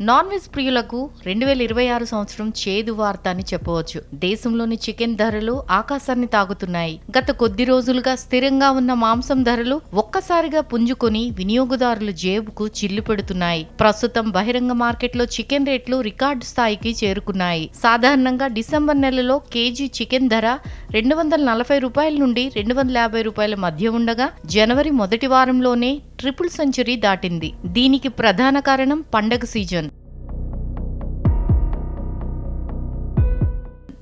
Non veg ప్రియులకు రెండు వేల ఇరవై ఆరు సంవత్సరం చేదు వార్త అని చెప్పవచ్చు. దేశంలోని చికెన్ ధరలు ఆకాశాన్ని తాగుతున్నాయి. గత కొద్ది రోజులుగా స్థిరంగా ఉన్న మాంసం ధరలు ఒక్కసారిగా పుంజుకొని వినియోగదారుల జేబుకు చిల్లు పెడుతున్నాయి. ప్రస్తుతం బహిరంగ మార్కెట్లో చికెన్ రేట్లు రికార్డు స్థాయికి చేరుకున్నాయి. సాధారణంగా డిసెంబర్ నెలలో కేజీ చికెన్ ధర రెండు వందల నలభై రూపాయల నుండి రెండు వందల యాభై రూపాయల మధ్య ఉండగా జనవరి మొదటి వారంలోనే ట్రిపుల్ సెంచరీ దాటింది. దీనికి ప్రధాన కారణం పండగ సీజన్.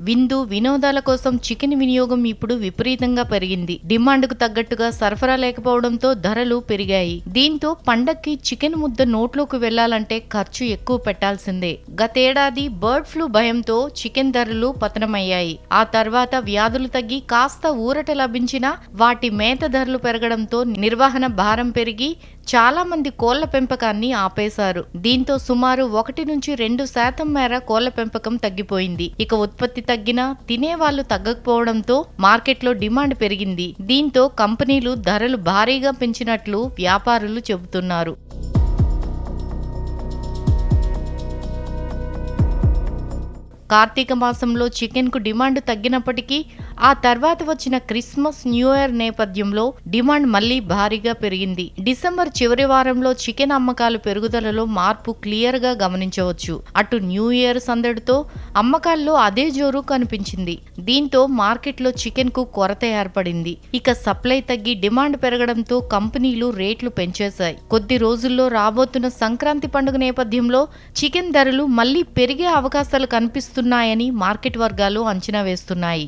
విందు వినోదాల కోసం చికెన్ వినియోగం ఇప్పుడు విపరీతంగా పెరిగింది. డిమాండ్కు తగ్గట్టుగా సరఫరా లేకపోవడంతో ధరలు పెరిగాయి. దీంతో పండక్కి చికెన్ ముద్ద నోట్లోకి వెళ్ళాలంటే ఖర్చు ఎక్కువ పెట్టాల్సిందే. గతేడాది బర్డ్ ఫ్లూ భయంతో చికెన్ ధరలు పతనమయ్యాయి. ఆ తర్వాత వ్యాధులు తగ్గి కాస్త ఊరట లభించినా వాటి మేత ధరలు పెరగడంతో నిర్వహణ భారం పెరిగి చాలా మంది కోళ్ళ పెంపకాన్ని ఆపేశారు. దీంతో సుమారు ఒకటి నుంచి రెండు శాతం మేర కోళ్ళ పెంపకం తగ్గిపోయింది. ఇక ఉత్పత్తి తగ్గినా తినేవాళ్ళు తగ్గకపోవడంతో మార్కెట్లో డిమాండ్ పెరిగింది. దీంతో కంపెనీలు ధరలు భారీగా పెంచినట్లు వ్యాపారులు చెబుతున్నారు. కార్తీక మాసంలో చికెన్కు డిమాండ్ తగ్గినప్పటికీ ఆ తర్వాత వచ్చిన క్రిస్మస్ న్యూ ఇయర్ నేపథ్యంలో డిమాండ్ మళ్ళీ భారీగా పెరిగింది. డిసెంబర్ చివరి వారంలో చికెన్ అమ్మకాలు పెరుగుదలలో మార్పు క్లియర్గా గమనించవచ్చు. అటు న్యూ ఇయర్ సందడితో అమ్మకాల్లో అదే జోరు కనిపించింది. దీంతో మార్కెట్లో చికెన్కు కొరత ఏర్పడింది. ఇక సప్లై తగ్గి డిమాండ్ పెరగడంతో కంపెనీలు రేట్లు పెంచేశాయి. కొద్ది రోజుల్లో రాబోతున్న సంక్రాంతి పండుగ నేపథ్యంలో చికెన్ ధరలు మళ్ళీ పెరిగే అవకాశాలు కనిపిస్తున్నాయి. పెరుగుతున్నాయని మార్కెట్ వర్గాలు అంచనా వేస్తున్నాయి.